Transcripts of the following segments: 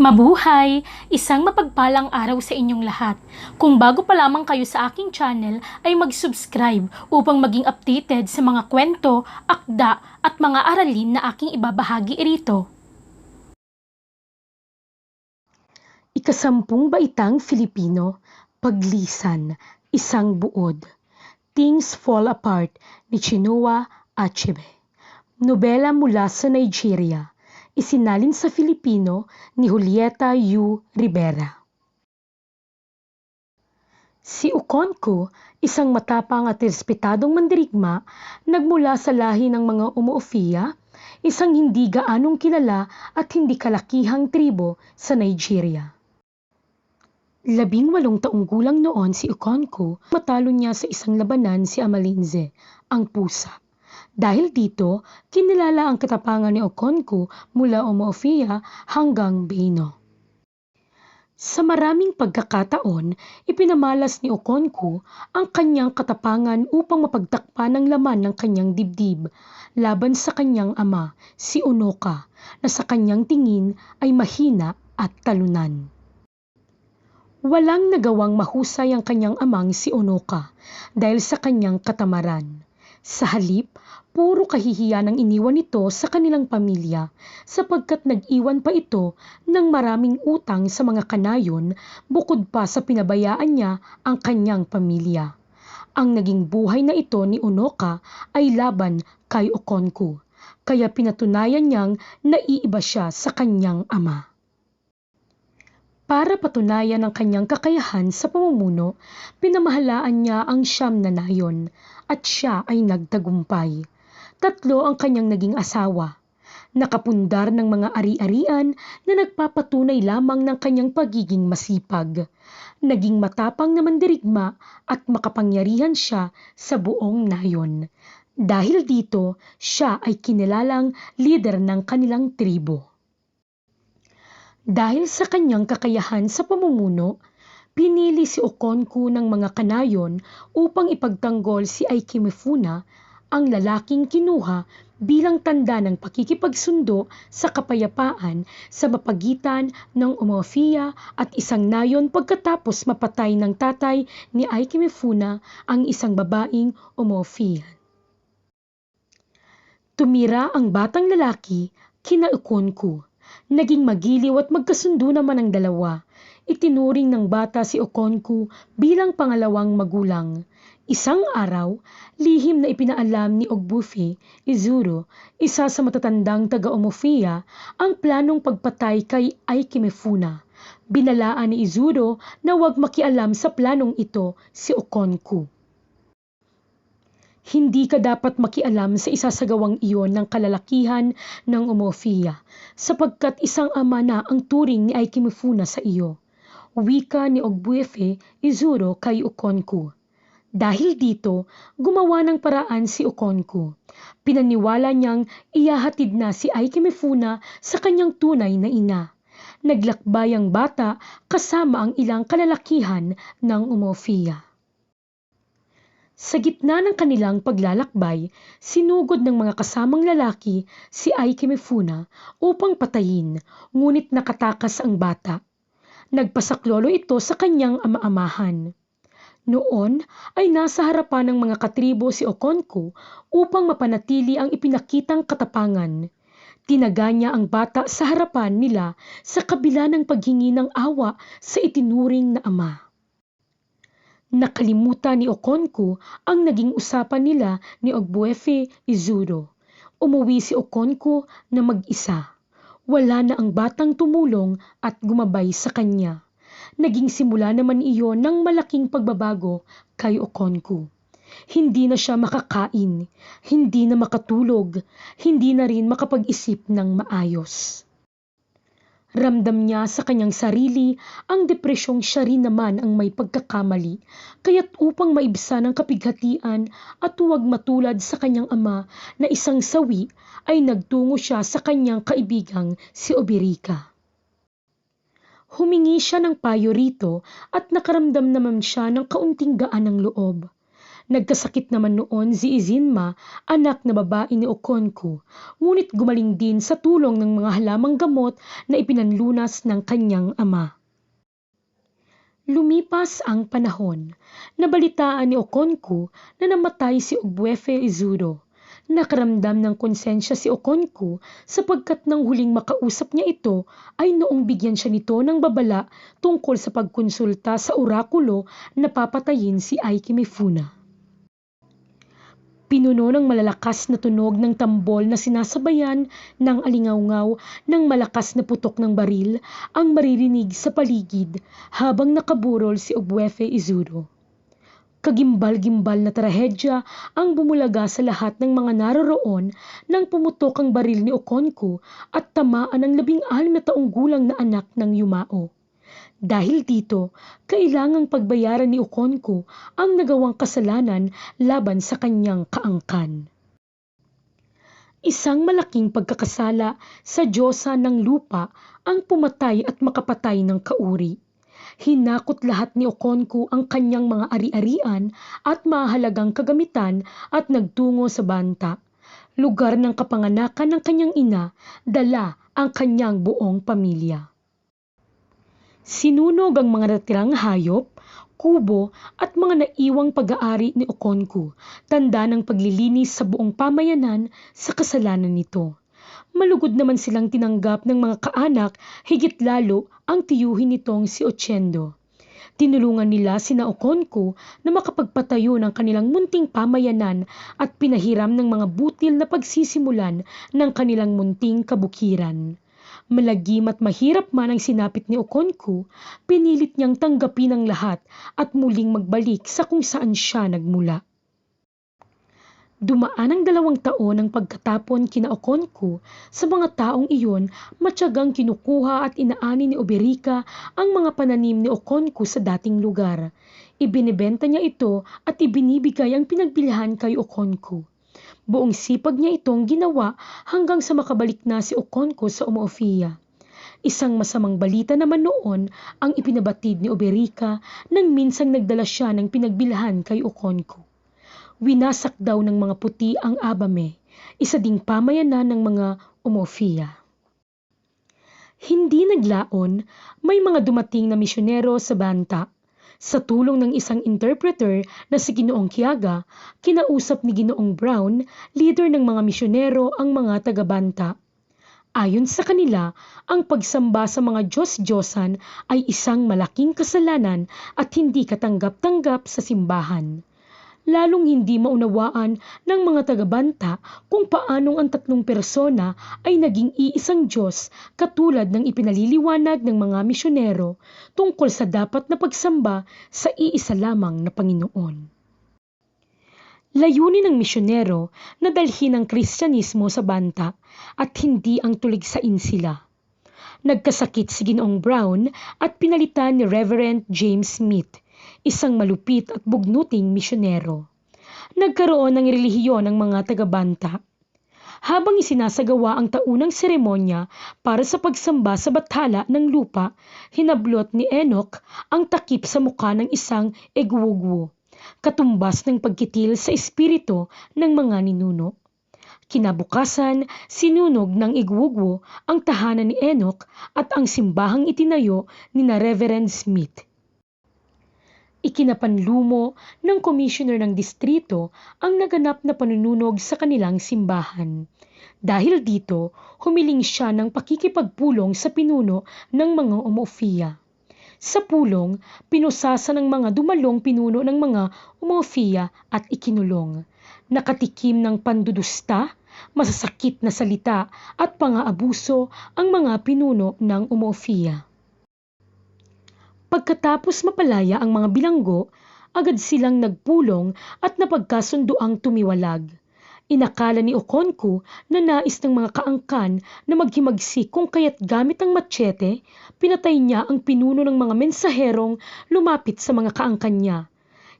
Mabuhay! Isang mapagpalang araw sa inyong lahat. Kung bago pa lamang kayo sa aking channel, ay mag-subscribe upang maging updated sa mga kwento, akda at mga aralin na aking ibabahagi rito. Ikasampung baitang Filipino, Paglisan, Isang Buod. Things Fall Apart ni Chinua Achebe. Nobela mula sa Nigeria isinalin sa Filipino ni Julieta U. Rivera. Si Okonko, isang matapang at respetadong mandirigma, nagmula sa lahi ng mga umuofiya, isang hindi gaanong kilala at hindi kalakihang tribo sa Nigeria. Labing walong taong gulang noon si Okonko, matalo niya sa isang labanan si Amalinze, ang pusa. Dahil dito, kinilala ang katapangan ni Okonko mula Umuofia hanggang Bino. Sa maraming pagkakataon, ipinamalas ni Okonko ang kanyang katapangan upang mapagtakpan ang laman ng kanyang dibdib laban sa kanyang ama, si Unoka, na sa kanyang tingin ay mahina at talunan. Walang nagawang mahusay ang kanyang amang si Onoka dahil sa kanyang katamaran. Sa halip, puro kahihiyan ang iniwan nito sa kanilang pamilya sapagkat nag-iwan pa ito ng maraming utang sa mga kanayon bukod pa sa pinabayaan niya ang kanyang pamilya. Ang naging buhay na ito ni Unoka ay laban kay Okonko, kaya pinatunayan niyang naiiba siya sa kanyang ama. Para patunayan ang kanyang kakayahan sa pamumuno, pinamahalaan niya ang siyam na nayon at siya ay nagtagumpay. Tatlo ang kanyang naging asawa. Nakapundar ng mga ari-arian na nagpapatunay lamang ng kanyang pagiging masipag. Naging matapang na mandirigma at makapangyarihan siya sa buong nayon. Dahil dito, siya ay kinilalang leader ng kanilang tribo. Dahil sa kanyang kakayahan sa pamumuno, pinili si Okonko ng mga kanayon upang ipagtanggol si Aiki Mifuna, ang lalaking kinuha bilang tanda ng pakikipagsundo sa kapayapaan sa mapagitan ng Umuofia at isang nayon pagkatapos mapatay ng tatay ni Aiki Mifuna ang isang babaeng Umuofia. Tumira ang batang lalaki kina Okonko Naging magiliw at magkasundo naman ang dalawa. Itinuring ng bata si Okonko bilang pangalawang magulang. Isang araw, lihim na ipinaalam ni Ogbufi, Izuro, isa sa matatandang taga-Omofia, ang planong pagpatay kay Aikimefuna. Binalaan ni Izuro na huwag makialam sa planong ito si Okonko. Hindi ka dapat makialam sa isasagawang iyon ng kalalakihan ng Umofia, sapagkat isang ama na ang turing ni Aikimifuna sa iyo. Wika ni Ogbuefe Izuro kay Okonko. Dahil dito, gumawa ng paraan si Okonko. Pinaniwala niyang iyahatid na si Aikimifuna sa kanyang tunay na ina. Naglakbay ang bata kasama ang ilang kalalakihan ng Umofia. Sa gitna ng kanilang paglalakbay, sinugod ng mga kasamang lalaki si Aike Mifuna upang patayin, ngunit nakatakas ang bata. Nagpasaklolo ito sa kanyang ama-amahan. Noon ay nasa harapan ng mga katribo si Okonko upang mapanatili ang ipinakitang katapangan. Tinaga niya ang bata sa harapan nila sa kabila ng paghingi ng awa sa itinuring na ama. Nakalimutan ni Okonko ang naging usapan nila ni Ogbuefe Izuro. Umuwi si Okonko na mag-isa. Wala na ang batang tumulong at gumabay sa kanya. Naging simula naman iyon ng malaking pagbabago kay Okonko. Hindi na siya makakain, hindi na makatulog, hindi na rin makapag-isip ng maayos. Ramdam niya sa kanyang sarili ang depresyong siya rin naman ang may pagkakamali, kaya't upang maibsan ang kapighatian at huwag matulad sa kanyang ama na isang sawi, ay nagtungo siya sa kanyang kaibigang si Obirika. Humingi siya ng payo rito at nakaramdam naman siya ng kaunting gaan ng loob. Nagkasakit naman noon si Izinma, anak na babae ni Okonko, ngunit gumaling din sa tulong ng mga halamang gamot na ipinanlunas ng kanyang ama. Lumipas ang panahon. Nabalitaan ni Okonko na namatay si Ogbuefe Izuro. Nakaramdam ng konsensya si Okonko sapagkat nang huling makausap niya ito ay noong bigyan siya nito ng babala tungkol sa pagkonsulta sa orakulo na papatayin si Aiki Mifuna. Pinuno ng malalakas na tunog ng tambol na sinasabayan ng alingawngaw ng malakas na putok ng baril ang maririnig sa paligid habang nakaburol si Ogbuefe Izuro. Kagimbal-gimbal na trahedya ang bumulaga sa lahat ng mga naroroon nang pumutok ang baril ni Okonko at tamaan ang labing anim na taong gulang na anak ng Yumao. Dahil dito, kailangang pagbayaran ni Okonko ang nagawang kasalanan laban sa kanyang kaangkan. Isang malaking pagkakasala sa Diyosa ng lupa ang pumatay at makapatay ng kauri. Hinakot lahat ni Okonko ang kanyang mga ari-arian at mahalagang kagamitan at nagtungo sa banta. Lugar ng kapanganakan ng kanyang ina, dala ang kanyang buong pamilya. Sinunog ang mga natirang hayop, kubo at mga naiwang pag-aari ni Okonko, tanda ng paglilinis sa buong pamayanan sa kasalanan nito. Malugod naman silang tinanggap ng mga kaanak, higit lalo ang tiyuhin nitong si Ochendo. Tinulungan nila sina Okonko na makapagpatayo ng kanilang munting pamayanan at pinahiram ng mga butil na pagsisimulan ng kanilang munting kabukiran. Malagim at mahirap man ang sinapit ni Okonko, pinilit niyang tanggapin ang lahat at muling magbalik sa kung saan siya nagmula. Dumaan ang dalawang taon ng pagkatapon kina Okonko sa mga taong iyon matyagang kinukuha at inaani ni Oberika ang mga pananim ni Okonko sa dating lugar. Ibinibenta niya ito at ibinibigay ang pinagbilhan kay Okonko. Buong sipag niya itong ginawa hanggang sa makabalik na si Okonko sa Umuofia. Isang masamang balita naman noon ang ipinabatid ni Oberika nang minsang nagdala siya ng pinagbilhan kay Okonko. Winasak daw ng mga puti ang Abame, isa ding pamayanan ng mga Umuofia. Hindi naglaon, may mga dumating na misyonero sa Banta sa tulong ng isang interpreter na si Ginoong Kiaga, kinausap ni Ginoong Brown, leader ng mga misyonero ang mga taga-banta. Ayon sa kanila, ang pagsamba sa mga Diyos-Diyosan ay isang malaking kasalanan at hindi katanggap-tanggap sa simbahan lalong hindi maunawaan ng mga tagabanta kung paanong ang tatlong persona ay naging iisang Diyos katulad ng ipinaliliwanag ng mga misyonero tungkol sa dapat na pagsamba sa iisa lamang na Panginoon. Layunin ng misyonero na dalhin ang Kristyanismo sa banta at hindi ang tuligsain sila. Nagkasakit si Ginoong Brown at pinalitan ni Reverend James Smith isang malupit at bugnuting misyonero. Nagkaroon ng relihiyon ng mga taga-banta. Habang isinasagawa ang taunang seremonya para sa pagsamba sa bathala ng lupa, hinablot ni Enoch ang takip sa mukha ng isang egwugwo, katumbas ng pagkitil sa espiritu ng mga ninuno. Kinabukasan, sinunog ng igwugwo ang tahanan ni Enoch at ang simbahang itinayo ni na Reverend Smith. Ikinapanlumo ng komisyoner ng distrito ang naganap na panununog sa kanilang simbahan. Dahil dito, humiling siya ng pakikipagpulong sa pinuno ng mga umuofiya. Sa pulong, pinusasa ng mga dumalong pinuno ng mga umuofiya at ikinulong. Nakatikim ng pandudusta, masasakit na salita at pang-aabuso ang mga pinuno ng umuofiya. Pagkatapos mapalaya ang mga bilanggo, agad silang nagpulong at napagkasundo ang tumiwalag. Inakala ni Okonko na nais ng mga kaangkan na maghimagsik kung kaya't gamit ang machete, pinatay niya ang pinuno ng mga mensaherong lumapit sa mga kaangkan niya.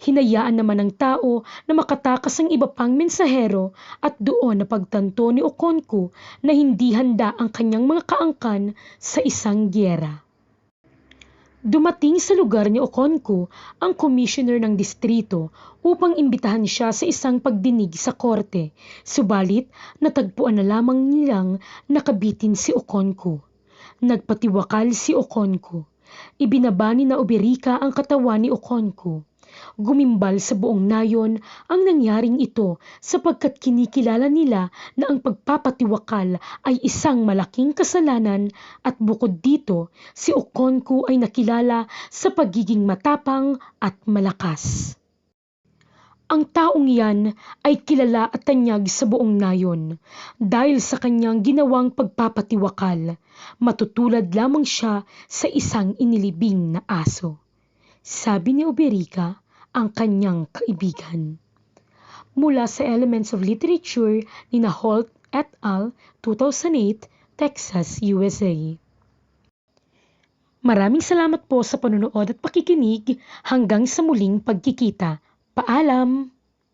Hinayaan naman ng tao na makatakas ang iba pang mensahero at doon napagtanto ni Okonko na hindi handa ang kanyang mga kaangkan sa isang gyera. Dumating sa lugar ni Oconco ang commissioner ng distrito upang imbitahan siya sa isang pagdinig sa korte, subalit natagpuan na lamang nilang nakabitin si Oconco. Nagpatiwakal si Oconco. Ibinaba ni na Oberica ang katawan ni Oconco. Gumimbal sa buong nayon ang nangyaring ito sapagkat kinikilala nila na ang pagpapatiwakal ay isang malaking kasalanan at bukod dito si Oconco ay nakilala sa pagiging matapang at malakas. Ang taong yan ay kilala at tanyag sa buong nayon dahil sa kanyang ginawang pagpapatiwakal. Matutulad lamang siya sa isang inilibing na aso. Sabi ni Oberica ang kanyang kaibigan. Mula sa Elements of Literature ni na Holt et al. 2008, Texas, USA. Maraming salamat po sa panonood at pakikinig hanggang sa muling pagkikita. Paalam!